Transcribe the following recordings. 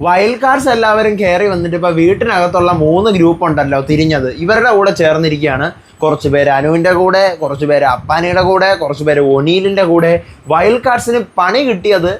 Wild cards എല്ലാവരും കയറി വന്നിട്ട് ഇപ്പൊ വീട്ടിനകത്തുള്ള മൂന്ന് ഗ്രൂപ്പ് ഉണ്ടല്ലോ തിരിഞ്ഞത്. ഇവരുടെ കൂടെ ചേർന്നിരിക്കുകയാണ് കുറച്ച് പേര് അനുവിന്റെ കൂടെ കുറച്ച് പേര് അപ്പാനിയുടെ കൂടെ കുറച്ച് പേര് ഒനീലിന്റെ കൂടെ. വൈൽഡ് കാർഡ്സിന് പണി കിട്ടിയത്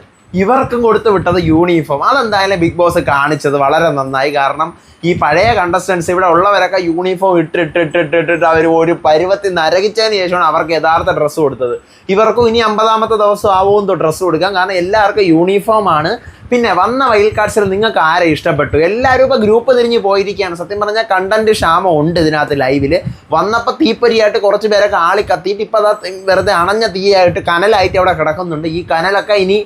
ഇവർക്കും കൊടുത്തു വിട്ടത് യൂണിഫോം അതെന്തായാലും ബിഗ് ബോസ് കാണിച്ചത് വളരെ നന്നായി. കാരണം ഈ പഴയ കണ്ടസ്റ്റൻസ് ഇവിടെ ഉള്ളവരൊക്കെ യൂണിഫോം ഇട്ട് ഇട്ട് ഇട്ട് ഇട്ട് ഇട്ടിട്ട് അവർ ഒരു പരുവത്തിൽ നരകിച്ചതിന് ശേഷമാണ് അവർക്ക് യഥാർത്ഥ ഡ്രസ്സ് കൊടുത്തത്. ഇവർക്കും ഇനി അമ്പതാമത്തെ ദിവസം ആവുമെന്ന് ഡ്രസ്സ് കൊടുക്കാം. കാരണം എല്ലാവർക്കും യൂണിഫോം ആണ്. പിന്നെ വന്ന വൈൽഡ് കാർഡ്സിൽ നിങ്ങൾക്ക് ആരെ ഇഷ്ടപ്പെട്ടു? എല്ലാവരും ഇപ്പോൾ ഗ്രൂപ്പ് തിരിഞ്ഞ് പോയിരിക്കുകയാണ്. സത്യം പറഞ്ഞാൽ കണ്ടന്റ് ക്ഷാമം ഉണ്ട് ഇതിനകത്ത് ലൈവിൽ വന്നപ്പോൾ തീപ്പൊരിയായിട്ട് കുറച്ച് പേരൊക്കെ ആളി കത്തിയിട്ട് ഇപ്പോൾ വെറുതെ അണഞ്ഞ തീയായിട്ട് കനലായിട്ട് അവിടെ കിടക്കുന്നുണ്ട്. ഈ കനലൊക്കെ ഇനി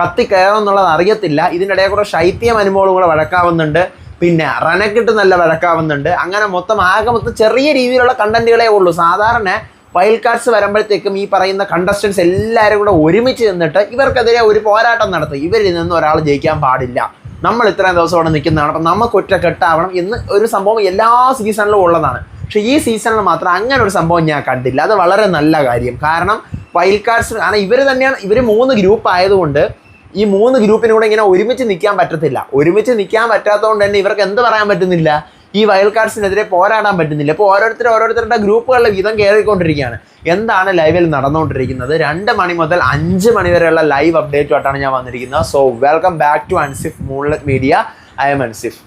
കത്തി കയറും എന്നുള്ളത് അറിയത്തില്ല. ഇതിന്റെ ഇടയിൽ ശൈത്യം അനുമോളും കൂടെ വഴക്കാവുന്നുണ്ട്. പിന്നെ റനക്കിട്ട് നല്ല വഴക്കാവുന്നുണ്ട്. അങ്ങനെ മൊത്തം ആകെ മൊത്തം ചെറിയ രീതിയിലുള്ള കണ്ടന്റുകളേ ഉള്ളൂ. സാധാരണ വൈൽഡ് കാർഡ്സ് വരുമ്പോഴത്തേക്കും ഈ പറയുന്ന കണ്ടസ്റ്റൻസ് എല്ലാവരും കൂടെ ഒരുമിച്ച് നിന്നിട്ട് ഇവർക്കെതിരെ ഒരു പോരാട്ടം നടത്തും. ഇവരിൽ നിന്ന് ഒരാൾ ജയിക്കാൻ പാടില്ല. നമ്മൾ ഇത്രയും ദിവസം അവിടെ നിൽക്കുന്നതാണ്. അപ്പം നമുക്ക് ഒറ്റ കെട്ടാവണം എന്ന് ഒരു സംഭവം എല്ലാ സീസണിലും ഉള്ളതാണ്. പക്ഷേ ഈ സീസണിൽ മാത്രം അങ്ങനെ ഒരു സംഭവം ഞാൻ കണ്ടില്ല. അത് വളരെ നല്ല കാര്യം. കാരണം വൈൽഡ് കാർഡ്സ് കാരണം ഇവർ തന്നെയാണ് ഇവർ മൂന്ന് ഗ്രൂപ്പ് ആയതുകൊണ്ട് ഈ മൂന്ന് ഗ്രൂപ്പിനൂടെ ഇങ്ങനെ ഒരുമിച്ച് നിൽക്കാൻ പറ്റത്തില്ല. ഒരുമിച്ച് നിൽക്കാൻ പറ്റാത്തതുകൊണ്ട് തന്നെ ഇവർക്ക് എന്ത് പറയാൻ പറ്റുന്നില്ല? ഈ വൈൽഡ് കാർഡ്സിനെതിരെ പോരാടാൻ പറ്റുന്നില്ല. ഇപ്പോൾ ഓരോരുത്തർ ഓരോരുത്തരുടെ ഗ്രൂപ്പുകളുടെ വീതം കയറിക്കൊണ്ടിരിക്കുകയാണ്. എന്താണ് ലൈവിൽ നടന്നുകൊണ്ടിരിക്കുന്നത്? രണ്ട് മണി മുതൽ അഞ്ച് മണി വരെയുള്ള ലൈവ് അപ്ഡേറ്റുമായിട്ടാണ് ഞാൻ വന്നിരിക്കുന്നത്. So welcome back to Ansif Moonlet media I'm Ansif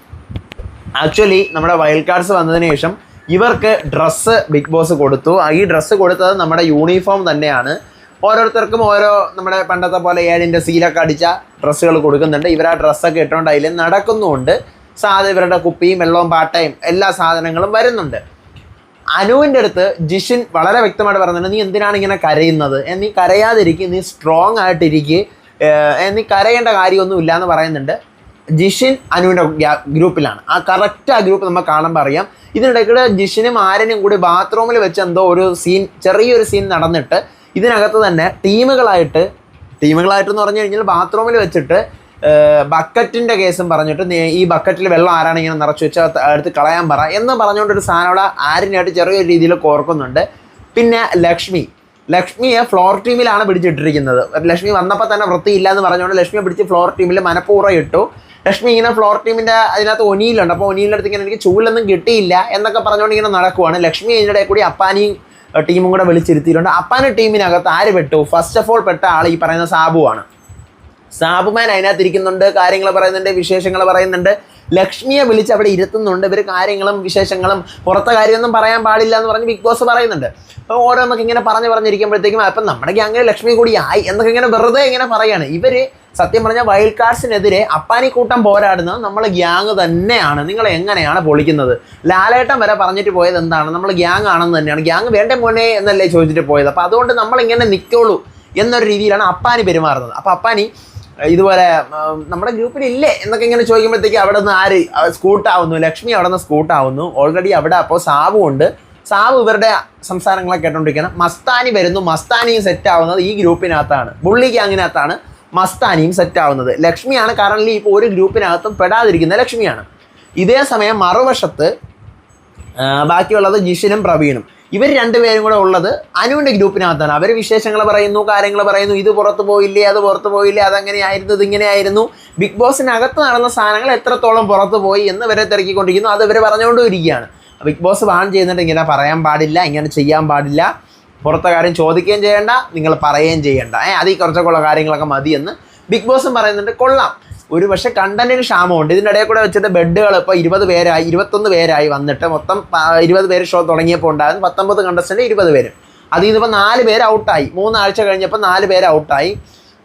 actually നമ്മുടെ വൈൽഡ് കാർഡ്സ് വന്നതിന് ശേഷം ഇവർക്ക് ഡ്രസ്സ് ബിഗ് ബോസ് കൊടുത്തു. ഈ ഡ്രസ്സ് കൊടുത്തത് നമ്മുടെ യൂണിഫോം തന്നെയാണ്. ഓരോരുത്തർക്കും ഓരോ നമ്മുടെ പണ്ടത്തെ പോലെ ഏഴിന്റെ സീലൊക്കെ അടിച്ച ഡ്രസ്സുകൾ കൊടുക്കുന്നുണ്ട്. ഇവർ ആ ഡ്രസ്സൊക്കെ ഇട്ടുകൊണ്ട് അതിൽ നടക്കുന്നുമുണ്ട്. സാധനം ഇവരുടെ കുപ്പിയും വെള്ളവും പാട്ടയും എല്ലാ സാധനങ്ങളും വരുന്നുണ്ട്. അനുവിന്റെ അടുത്ത് ജിഷിൻ വളരെ വ്യക്തമായിട്ട് പറയുന്നുണ്ട് നീ എന്തിനാണ് ഇങ്ങനെ കരയുന്നത്? നീ കരയാതിരിക്കുക നീ സ്ട്രോങ് ആയിട്ടിരിക്കുക നീ കരയേണ്ട കാര്യമൊന്നും ഇല്ല എന്ന് പറയുന്നുണ്ട്. ജിഷിൻ അനുവിന്റെ ഗ്രൂപ്പിലാണ്. ആ കറക്റ്റ് ആ ഗ്രൂപ്പ് നമുക്ക് കാണുമ്പോൾ അറിയാം. ഇതിനിടയ്ക്കൂടെ ജിഷിനും ആരനും കൂടി ബാത്റൂമിൽ വെച്ച് എന്തോ ഒരു സീൻ ചെറിയൊരു സീൻ നടന്നിട്ട് ഇതിനകത്ത് തന്നെ ടീമുകളായിട്ട് ടീമുകളായിട്ടെന്ന് പറഞ്ഞു കഴിഞ്ഞാൽ ബാത്റൂമിൽ വെച്ചിട്ട് ബക്കറ്റിന്റെ കേസും പറഞ്ഞിട്ട് ഈ ബക്കറ്റിൽ വെള്ളം ആരാണ് ഇങ്ങനെ നിറച്ച് വെച്ചാൽ എടുത്ത് കളയാൻ പറ എന്ന് പറഞ്ഞുകൊണ്ടൊരു സാധനം അവിടെ ആരിനായിട്ട് ചെറിയ രീതിയിൽ കോർക്കുന്നുണ്ട്. പിന്നെ ലക്ഷ്മി. ലക്ഷ്മിയെ ഫ്ലോർ ടീമിലാണ് പിടിച്ചിട്ടിരിക്കുന്നത്. ലക്ഷ്മി വന്നപ്പോൾ തന്നെ വൃത്തിയില്ല എന്ന് പറഞ്ഞുകൊണ്ട് ലക്ഷ്മിയെ പിടിച്ച് ഫ്ലോർ ടീമിൽ മനഃപൂർവം ഇട്ടു. ലക്ഷ്മി ഇങ്ങനെ ഫ്ലോർ ടീമിന്റെ അതിനകത്ത് ഒനിയിലുണ്ട്. അപ്പോൾ ഒനിയിലെടുത്ത് ഇങ്ങനെ എനിക്ക് ചൂലൊന്നും കിട്ടിയില്ല എന്നൊക്കെ പറഞ്ഞുകൊണ്ട് ഇങ്ങനെ നടക്കുവാണ്. ലക്ഷ്മി ഇടയിൽ കൂടി അപ്പാനിയും ടീമും കൂടെ വിളിച്ചിരുത്തിയിട്ടുണ്ട്. അപ്പാന ടീമിനകത്ത് ആര് പെട്ടു? ഫസ്റ്റ് ഓഫ് ഓൾ പെട്ട ആൾ ഈ പറയുന്ന സാബുവാണ് സാബുമാൻ അതിനകത്ത് ഇരിക്കുന്നുണ്ട് കാര്യങ്ങൾ പറയുന്നുണ്ട് വിശേഷങ്ങൾ പറയുന്നുണ്ട്. ലക്ഷ്മിയെ വിളിച്ച് അവിടെ ഇരുത്തുന്നുണ്ട്. ഇവർ കാര്യങ്ങളും വിശേഷങ്ങളും പുറത്തെ കാര്യമൊന്നും പറയാൻ പാടില്ല എന്ന് പറഞ്ഞ് ബിഗ് ബോസ് പറയുന്നുണ്ട്. അപ്പോൾ ഓരോന്നൊക്കെ ഇങ്ങനെ പറഞ്ഞ് പറഞ്ഞിരിക്കുമ്പോഴത്തേക്കും അപ്പം നമ്മുടെ ഗ്യാങ്ങിൽ ലക്ഷ്മി കൂടി ആയി എന്നൊക്കെ ഇങ്ങനെ വെറുതെ ഇങ്ങനെ പറയാണ്. ഇവർ സത്യം പറഞ്ഞാൽ വൈൽഡ് കാർഡ്സിനെതിരെ അപ്പാനി കൂട്ടം പോരാടുന്നത് നമ്മൾ ഗ്യാങ് തന്നെയാണ്. നിങ്ങൾ എങ്ങനെയാണ് പൊളിക്കുന്നത്? ലാലേട്ടൻ വരെ പറഞ്ഞിട്ട് പോയത് എന്താണ്? നമ്മൾ ഗ്യാങ് ആണെന്ന് തന്നെയാണ്. ഗ്യാങ് വേണ്ട മോനെ എന്നല്ലേ ചോദിച്ചിട്ട് പോയത്. അപ്പോൾ അതുകൊണ്ട് നമ്മൾ ഇങ്ങനെ നിൽക്കുള്ളൂ എന്നൊരു രീതിയിലാണ് അപ്പാനി പെരുമാറുന്നത്. അപ്പോൾ അപ്പാനി ഇതുപോലെ നമ്മുടെ ഗ്രൂപ്പിൽ ഇല്ലേ എന്നൊക്കെ ഇങ്ങനെ ചോദിക്കുമ്പോഴത്തേക്ക് അവിടെ നിന്ന് ആര് സ്കൂട്ടാവുന്നു ലക്ഷ്മി അവിടെ നിന്ന് സ്കൂട്ടാവുന്നു ഓൾറെഡി അവിടെ അപ്പോൾ സാബു ഉണ്ട്. സാവ് ഇവരുടെ സംസാരങ്ങളൊക്കെ കേട്ടോണ്ടിരിക്കണം മസ്താനി വരുന്നു. മസ്താനിയും സെറ്റ് ആവുന്നത് ഈ ഗ്രൂപ്പിനകത്താണ് ബുള്ളി ഗ്യാങ്ങിനകത്താണ് മസ്താനിയും സെറ്റ് ആവുന്നത്. ലക്ഷ്മിയാണ്. കറന്റ് ഇപ്പോൾ ഒരു ഗ്രൂപ്പിനകത്തും പെടാതിരിക്കുന്ന ലക്ഷ്മിയാണ്. ഇതേ സമയം മറുവശത്ത് ബാക്കിയുള്ളത് ജിഷിനും പ്രവീണും. ഇവർ രണ്ടുപേരും കൂടെ ഉള്ളത് അനുവിന്റെ ഗ്രൂപ്പിനകത്താണ്. അവർ വിശേഷങ്ങൾ പറയുന്നു കാര്യങ്ങൾ പറയുന്നു. ഇത് പുറത്ത് പോയില്ലേ അത് പുറത്ത് പോയില്ലേ അതങ്ങനെയായിരുന്നു ഇതിങ്ങനെയായിരുന്നു ബിഗ് ബോസിനകത്ത് നടന്ന സാധനങ്ങൾ എത്രത്തോളം പുറത്ത് പോയി എന്ന് ഇവരെ തിരക്കിക്കൊണ്ടിരിക്കുന്നു. അത് ഇവർ പറഞ്ഞുകൊണ്ടും ഇരിക്കുകയാണ്. ബിഗ് ബോസ് വാൺ ചെയ്യുന്നുണ്ട്. ഇങ്ങനെ പറയാൻ പാടില്ല ഇങ്ങനെ ചെയ്യാൻ പാടില്ല. പുറത്തെ കാര്യം ചോദിക്കുകയും ചെയ്യേണ്ട നിങ്ങൾ പറയുകയും ചെയ്യേണ്ട. ഏ അത് ഈ കുറച്ചൊക്കെയുള്ള കാര്യങ്ങളൊക്കെ മതിയെന്ന് ബിഗ് ബോസും പറയുന്നുണ്ട്. കൊള്ളാം. ഒരു പക്ഷേ കണ്ടന്റിന് ക്ഷാമമുണ്ട്. ഇതിന്റെ ഇടയിൽ കൂടെ വെച്ചിട്ട് ബെഡുകൾ ഇപ്പോൾ ഇരുപത് പേരായി ഇരുപത്തൊന്ന് പേരായി വന്നിട്ട് മൊത്തം ഇരുപത് പേര് ഷോ തുടങ്ങിയപ്പോൾ ഉണ്ടായിരുന്നു പത്തൊമ്പത് കണ്ടസ്റ്റന്റ് ഇരുപത് പേര്. അതിൽ നിന്നിപ്പോൾ നാല് പേര് ഔട്ടായി മൂന്നാഴ്ച കഴിഞ്ഞപ്പോൾ നാല് പേര് ഔട്ടായി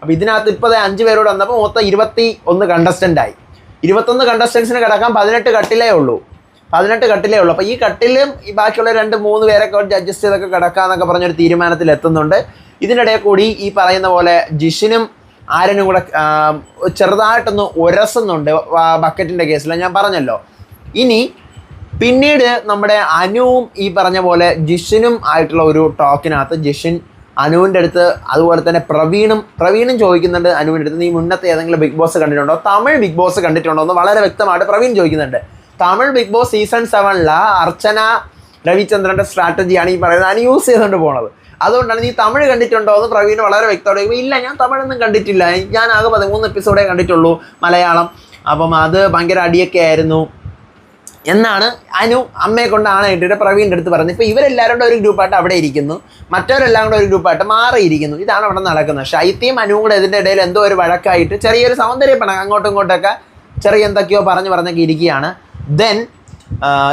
അപ്പോൾ ഇതിനകത്ത് ഇപ്പോൾ അഞ്ച് പേരോട് വന്നപ്പോൾ മൊത്തം ഇരുപത്തി ഒന്ന് കണ്ടസ്റ്റന്റായി ഇരുപത്തൊന്ന് കണ്ടസ്റ്റൻസിന് കിടക്കാൻ പതിനെട്ട് കട്ടിലേ ഉള്ളൂ. പതിനെട്ട് കട്ടിലേ ഉള്ളൂ. അപ്പോൾ ഈ കട്ടിലും ഈ ബാക്കിയുള്ള രണ്ട് മൂന്ന് പേരൊക്കെ അഡ്ജസ്റ്റ് ചെയ്തൊക്കെ കിടക്കാന്നൊക്കെ പറഞ്ഞൊരു തീരുമാനത്തിൽ എത്തുന്നുണ്ട്. ഇതിനിടയിൽ കൂടി ഈ പറയുന്ന പോലെ ജിഷിനും ആരനും കൂടെ ചെറുതായിട്ടൊന്ന് ഉരസുന്നുണ്ട് ബക്കറ്റിന്റെ കേസിൽ. ഞാൻ പറഞ്ഞല്ലോ. ഇനി പിന്നീട് നമ്മുടെ അനുവും ഈ പറഞ്ഞ പോലെ ജിഷിനും ആയിട്ടുള്ള ഒരു ടോക്കിനകത്ത് ജിഷിൻ അനുവിന്റെ അടുത്ത് അതുപോലെ തന്നെ പ്രവീണും പ്രവീണും ചോദിക്കുന്നുണ്ട് അനുവിന്റെ അടുത്ത് നീ മുന്നത്തെ ഏതെങ്കിലും ബിഗ് ബോസ് കണ്ടിട്ടുണ്ടോ? തമിഴ് ബിഗ് ബോസ് കണ്ടിട്ടുണ്ടോ? എന്ന് വളരെ വ്യക്തമായിട്ട് പ്രവീൺ ചോദിക്കുന്നുണ്ട്. തമിഴ് ബിഗ് ബോസ് സീസൺ സെവനിലെ അർച്ചന രവിചന്ദ്രന്റെ സ്ട്രാറ്റജിയാണ് ഈ പറയുന്നത്. ഞാൻ യൂസ് ചെയ്തുകൊണ്ട് പോണത്. അതുകൊണ്ടാണ് നീ തമിഴ് കണ്ടിട്ടുണ്ടോ എന്ന് പ്രവീൺ വളരെ വ്യക്തമായിട്ട് ഇല്ല ഞാൻ തമിഴൊന്നും കണ്ടിട്ടില്ല. ഞാൻ ആകെ പതിമൂന്ന് എപ്പിസോഡേ കണ്ടിട്ടുള്ളൂ മലയാളം. അപ്പം അത് ഭയങ്കര അടിയൊക്കെ ആയിരുന്നു. എന്നാണ് അനു അമ്മയെ കൊണ്ടാണ് ഇട്ടിട്ട് പ്രവീണിന്റെ അടുത്ത് പറഞ്ഞത്. ഇപ്പോൾ ഇവരെല്ലാവരും കൂടെ ഒരു ഗ്രൂപ്പായിട്ട് അവിടെ ഇരിക്കുന്നു. മറ്റവരെല്ലാം കൂടെ ഒരു ഗ്രൂപ്പായിട്ട് മാറിയിരിക്കുന്നു. ഇതാണ് അവിടെ നടക്കുന്നത്. ശൈത്യയും അനുവും കൂടെ ഇതിന്റെ ഇടയിൽ എന്തോ ഒരു വഴക്കായിട്ട് ചെറിയൊരു സൗന്ദര്യപ്പണം അങ്ങോട്ടും ഇങ്ങോട്ടൊക്കെ ചെറിയ എന്തൊക്കെയോ പറഞ്ഞു പറഞ്ഞൊക്കെ ഇരിക്കുകയാണ്. ദെൻ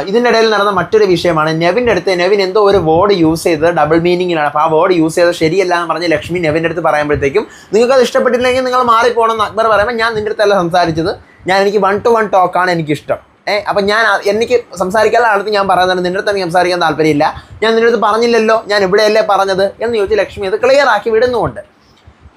ഇതിന്റെ ഇടയിൽ നടന്ന മറ്റൊരു വിഷയമാണ്. നെവിന്റെ അടുത്ത് നെവിൻ എന്തോ ഒരു വേർഡ് യൂസ് ചെയ്തത് ഡബിൾ മീനിങ്ങിലാണ് അപ്പോൾ ആ വേർഡ് യൂസ് ചെയ്തത് ശരിയല്ല എന്ന് പറഞ്ഞ് ലക്ഷ്മി നെവിന്റെ അടുത്ത് പറയുമ്പോഴത്തേക്കും നിങ്ങൾക്ക് അത് ഇഷ്ടപ്പെട്ടില്ലെങ്കിൽ നിങ്ങൾ മാറിപ്പോകണം എന്ന് അക്ബർ പറയുമ്പോൾ ഞാൻ നിന്റെ അടുത്തല്ല സംസാരിച്ചത്. ഞാൻ എനിക്ക് വൺ ടു വൺ ടോക്കാണ് എനിക്കിഷ്ടം. ഏഹ് അപ്പം ഞാൻ എനിക്ക് സംസാരിക്കാനുള്ള അടുത്ത് ഞാൻ പറയുന്നത് നിന്റെ അടുത്ത് സംസാരിക്കാൻ താല്പര്യമില്ല. ഞാൻ നിന്റെ അടുത്ത് പറഞ്ഞില്ലല്ലോ. ഞാൻ ഇവിടെയല്ലേ പറഞ്ഞത്? എന്ന് ചോദിച്ച് ലക്ഷ്മി അത് ക്ലിയർ ആക്കി വിടുന്നുമുണ്ട്.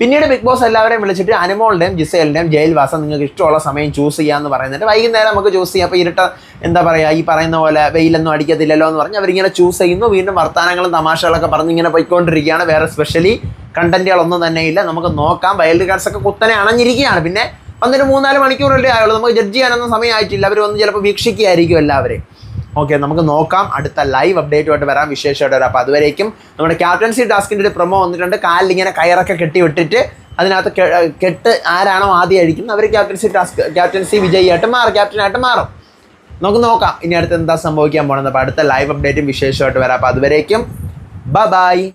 പിന്നീട് ബിഗ് ബോസ് എല്ലാവരെയും വിളിച്ചിട്ട് അനുമോളുടെയും ജിസേലിന്റെയും ജയിൽവാസം നിങ്ങൾക്ക് ഇഷ്ടമുള്ള സമയം ചൂസ് ചെയ്യാമെന്ന് പറയുന്നുണ്ട്. വൈകുന്നേരം നമുക്ക് ചൂസ് ചെയ്യാം. അപ്പോൾ ഇരുട്ട എന്താ പറയുക ഈ പറയുന്ന പോലെ വെയിലൊന്നും അടിക്കത്തില്ലല്ലോ എന്ന് പറഞ്ഞ് അവരിങ്ങനെ ചൂസ് ചെയ്യുന്നു. വീണ്ടും വർത്തമാനങ്ങളും തമാശകളൊക്കെ പറഞ്ഞ് ഇങ്ങനെ പോയിക്കൊണ്ടിരിക്കുകയാണ്. വേറെ സ്പെഷ്യലി കണ്ടന്റുകളൊന്നും തന്നെ ഇല്ല. നമുക്ക് നോക്കാം. വൈൽഡ് കാർഡ്സ് ഒക്കെ കുത്തനെ അണഞ്ഞിരിക്കുകയാണ്. പിന്നെ വന്നിട്ട് മൂന്നാൽ മണിക്കൂറല്ലേ ആയുള്ളൂ. നമുക്ക് ജഡ്ജ് ചെയ്യാനൊന്നും സമയമായിട്ടില്ല. അവർ വന്ന് ചിലപ്പോൾ വീക്ഷിക്കുകയായിരിക്കും എല്ലാവരെയും. ഓക്കെ നമുക്ക് നോക്കാം. അടുത്ത ലൈവ് അപ്ഡേറ്റുമായിട്ട് വരാം. വിശേഷമായിട്ട് വരാം. അപ്പോൾ അതുവരേക്കും നമ്മുടെ ക്യാപ്റ്റൻസി ടാസ്കിന്റെ ഒരു പ്രൊമോ വന്നിട്ടുണ്ട്. കാലിലിങ്ങനെ കയറൊക്കെ കെട്ടി വിട്ടിട്ട് അതിനകത്ത് കെട്ട് ആരാണോ ആദ്യം അഴിക്കുന്നത് അവർ ക്യാപ്റ്റൻസി ടാസ്ക് ക്യാപ്റ്റൻസി വിജയിയായിട്ട് മാറും. ക്യാപ്റ്റനായിട്ട് മാറും. നമുക്ക് നോക്കാം. ഇനി അടുത്ത് എന്താ സംഭവിക്കാൻ പോകുന്നത് അപ്പോൾ അടുത്ത ലൈവ് അപ്ഡേറ്റും വിശേഷമായിട്ട് വരാം. അപ്പോൾ അതുവരേക്കും. ബ ബൈ